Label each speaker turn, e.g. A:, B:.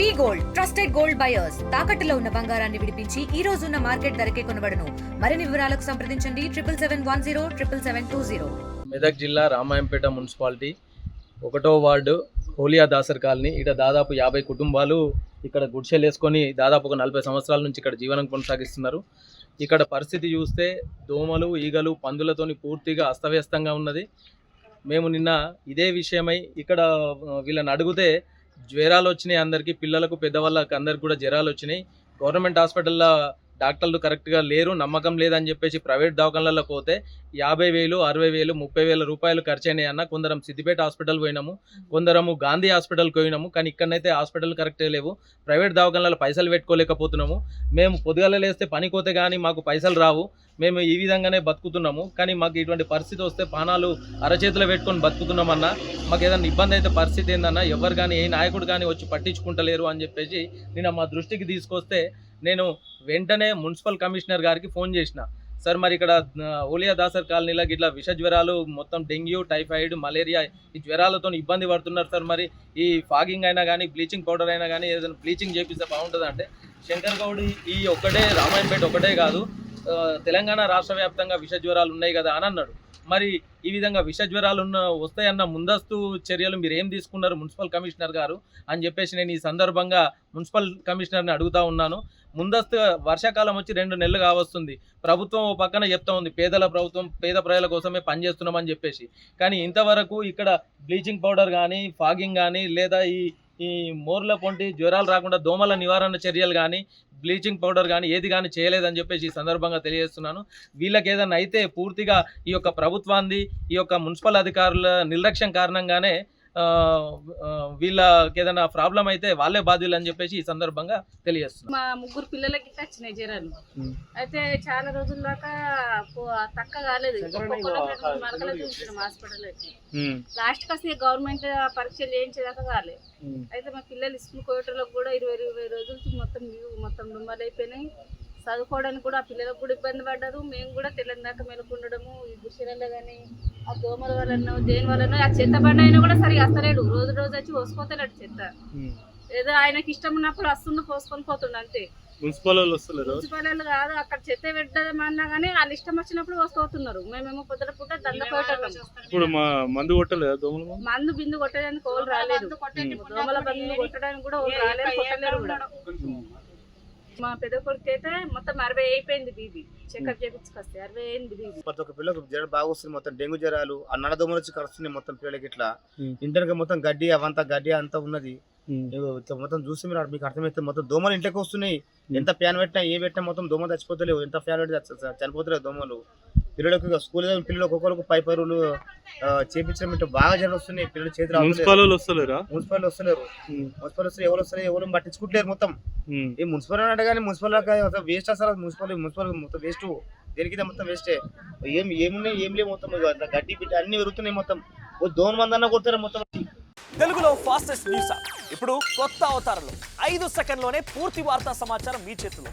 A: V gold trusted gold buyers. తాకట్టులో ఉన్న బంగారాన్ని విడిపించి ఈ రోజు ఉన్న మార్కెట్ ధరకే కొనబడను. మరిన్ని వివరాలకు సంప్రదించండి. Triple seven one zero triple seven two zero.
B: Medak జిల్లా రామాయంపేట మున్సిపాలిటీ ఒకటో వార్డు హోలియా దాసర్ కాలనీ. ఇక్కడ దాదాపు యాభై కుటుంబాలు ఇక్కడ గుడిసెలు వేసుకొని దాదాపు ఒక నలభై సంవత్సరాల నుంచి ఇక్కడ జీవనం కొనసాగిస్తున్నారు. ఇక్కడ పరిస్థితి చూస్తే దోమలు ఈగలు పందులతోని పూర్తిగా అస్తవ్యస్తంగా ఉన్నది. మేము నిన్న ఇదే విషయమై ఇక్కడ వీళ్ళని అడిగితే జ్వరాలు వచ్చినాయి అందరికీ పిల్లలకు పెద్దవాళ్ళకి అందరికి కూడా జ్వరాలు వచ్చినాయి గవర్నమెంట్ హాస్పిటల్లో డాక్టర్లు కరెక్ట్గా లేరు నమ్మకం లేదని చెప్పేసి ప్రైవేట్ దవాఖానలలో పోతే యాభై వేలు అరవై వేలు ముప్పై వేల రూపాయలు ఖర్చు అయినాయి అన్న కొందరం సిద్దిపేట హాస్పిటల్ పోయినాము కొందరము గాంధీ హాస్పిటల్కి పోయినాము కానీ ఇక్కడనైతే హాస్పిటల్ కరెక్టే లేవు ప్రైవేట్ దవాఖానలలో పైసలు పెట్టుకోలేకపోతున్నాము మేము పొద్దుగాల లేస్తే పనికి పోతే కానీ మాకు పైసలు రావు మేము ఈ విధంగానే బతుకుతున్నాము కానీ మాకు ఇటువంటి పరిస్థితి వస్తే పానాలు అరచేతిలో పెట్టుకొని బతుకుతున్నామన్న మాకు ఏదైనా ఇబ్బంది అయితే పరిస్థితి ఏందన్నా ఎవరు కానీ ఏ నాయకుడు కానీ వచ్చి పట్టించుకుంటలేరు అని చెప్పేసి నిన్న మా దృష్టికి తీసుకొస్తే నేను వెంటనే మున్సిపల్ కమిషనర్ గారికి ఫోన్ చేసిన. సార్ మరి ఇక్కడ ఓలియా దాసర్ కాలనీలో ఇట్లా విష జ్వరాలు మొత్తం డెంగ్యూ టైఫాయిడ్ మలేరియా ఈ జ్వరాలతో ఇబ్బంది పడుతున్నారు సార్. మరి ఈ ఫాగింగ్ అయినా కానీ బ్లీచింగ్ పౌడర్ అయినా కానీ ఏదైనా బ్లీచింగ్ చేపిస్తే బాగుంటుంది అంటే శంకర్ గౌడ్ ఈ ఒక్కటే రామాయణపేట ఒకటే కాదు తెలంగాణ రాష్ట్ర వ్యాప్తంగా విష జ్వరాలు ఉన్నాయి కదా అని అన్నాడు. మరి ఈ విధంగా విష జ్వరాలు ఉన్న వస్తాయన్న ముందస్తు చర్యలు మీరు ఏం తీసుకున్నారు మున్సిపల్ కమిషనర్ గారు అని చెప్పేసి నేను ఈ సందర్భంగా మున్సిపల్ కమిషనర్ని అడుగుతా ఉన్నాను. ముందస్తుగా వర్షాకాలం వచ్చి రెండు నెలలు కావస్తుంది. ప్రభుత్వం ఓ పక్కన చెప్తా ఉంది పేదల ప్రభుత్వం పేద ప్రజల కోసమే పనిచేస్తున్నామని చెప్పేసి. కానీ ఇంతవరకు ఇక్కడ బ్లీచింగ్ పౌడర్ కానీ ఫాగింగ్ కానీ లేదా ఈ ఈ మోర్ల పొంటి జ్వరాలు రాకుండా దోమల నివారణ చర్యలు కానీ బ్లీచింగ్ పౌడర్ కానీ ఏది కానీ చేయలేదని చెప్పేసి ఈ సందర్భంగా తెలియజేస్తున్నాను. వీళ్ళకి ఏదైనా అయితే పూర్తిగా ఈ యొక్క ప్రభుత్వాన్ని ఈ యొక్క మున్సిపల్ అధికారుల నిర్లక్ష్యం కారణంగానే వీళ్ళకి ఏదైనా ప్రాబ్లం అయితే వాళ్ళే బాధ్యులు అని చెప్పేసి ఈ సందర్భంగా తెలియజేస్తున్నాను
C: మా ముగ్గురు పిల్లలకి వచ్చినాయి జ్వరాలు
B: ఉమ్.
C: అయితే చాలా రోజుల దాకా తక్క కాలేదు. లాస్ట్ కాస్త గవర్నమెంట్ పరీక్షలు చేయించేదాకా కాలేదు అయితే మా పిల్లలు స్కూల్ కోయటంలోకి కూడా ఇరవై ఇరవై రోజులు మొత్తం మొత్తం డుమ్మలు అయిపోయినాయి. చదువుకోవడానికి కూడా ఆ పిల్లలకు కూడా ఇబ్బంది పడ్డారు. మేము కూడా తెల్లని దాకా మెలుకుండడము ఈ గుషిరల్లో కానీ ఆ దోమల వలన దేని వలన ఆ చెత్త బండి అయినా కూడా సరిగా వస్తలేడు రోజు రోజు వచ్చి పోసుకోతలేడు చెత్త. ఏదో ఆయనకి ఇష్టం ఉన్నప్పుడు వస్తుండు పోసుకొని పోతుండు అంతే.
D: మున్సిపల్ వాళ్ళు
C: మున్సిపాలిటీలు కాదు అక్కడ చెత్త పెట్టదమన్నా కానీ వాళ్ళు ఇష్టం వచ్చినప్పుడు పోసుకోతున్నారు మేమేమో పొద్దున పూట దండ
D: ఇప్పుడు మా మందు కొట్టలేదా దోమల మందు?
C: బిందు కొట్టడానికి ఓళ్ళు రాలేదు. దోమల బందు కొట్టడానికి కూడా రాలేదు కొట్టలేరు కూడా. మా పెద్ద కొడుకు అయితే మొత్తం అరవై అయిపోయింది బీబీ చెకప్ చేపించుకొస్తే అరవై అయింది బీబీ
E: ప్రతి ఒక్క పిల్లలకు జ్వరం బాగా వస్తుంది మొత్తం డెంగ్యూ జ్వరాలు ఆ నడదోమలు వచ్చి కరుస్తున్నాయి మొత్తం పిల్లలకి ఇట్లా.
D: ఉమ్.
E: ఇంటర్గా మొత్తం గడ్డి అవంతా గడ్డి అంతా ఉన్నది. మొత్తం చూసి మీరు మీకు అర్థమైతే మొత్తం దోమలు ఇంట్లోకి వస్తున్నాయి. ఎంత ఫ్యాన్ పెట్టినా ఏ పెట్టినా మొత్తం దోమ చచ్చిపోతలేవు. ఎంత ఫ్యాన్ పెట్టి చనిపోతలేవు దోమలు. పిల్లలకు స్కూల్ పిల్లలకు ఒక్కొక్కరికి పైపరులు చేపించడం ఇట్లా బాగా జ్వరం వస్తున్నాయి పిల్లలు చేతులు
D: మున్సిపల్ వస్తలేరా?
E: మున్సిపల్ వస్తలేరు. మున్సిపల్ వస్తారు ఎవరు వస్తారు ఎవరు పట్టించుకుంటలేరు మొత్తం. ఈ మున్సిపల్ అంటే కానీ మున్సిపల్ వేస్ట్ అసలు మున్సిపల్ మున్సిపల్ మొత్తం వేస్ట్ దేనికి మొత్తం వేస్టే ఏం? ఏమున్నాయి ఏం లేవు మొత్తం గడ్డి బిడ్డ అన్ని పెరుగుతున్నాయి మొత్తం. ఓ దోన్ మంది అన్న కొడతారు మొత్తం.
F: తెలుగులో ఫాస్టెస్ట్ న్యూస్ ఇప్పుడు కొత్త అవతారంలో. ఐదు సెకండ్లోనే పూర్తి వార్తా సమాచారం మీ చేతిలో.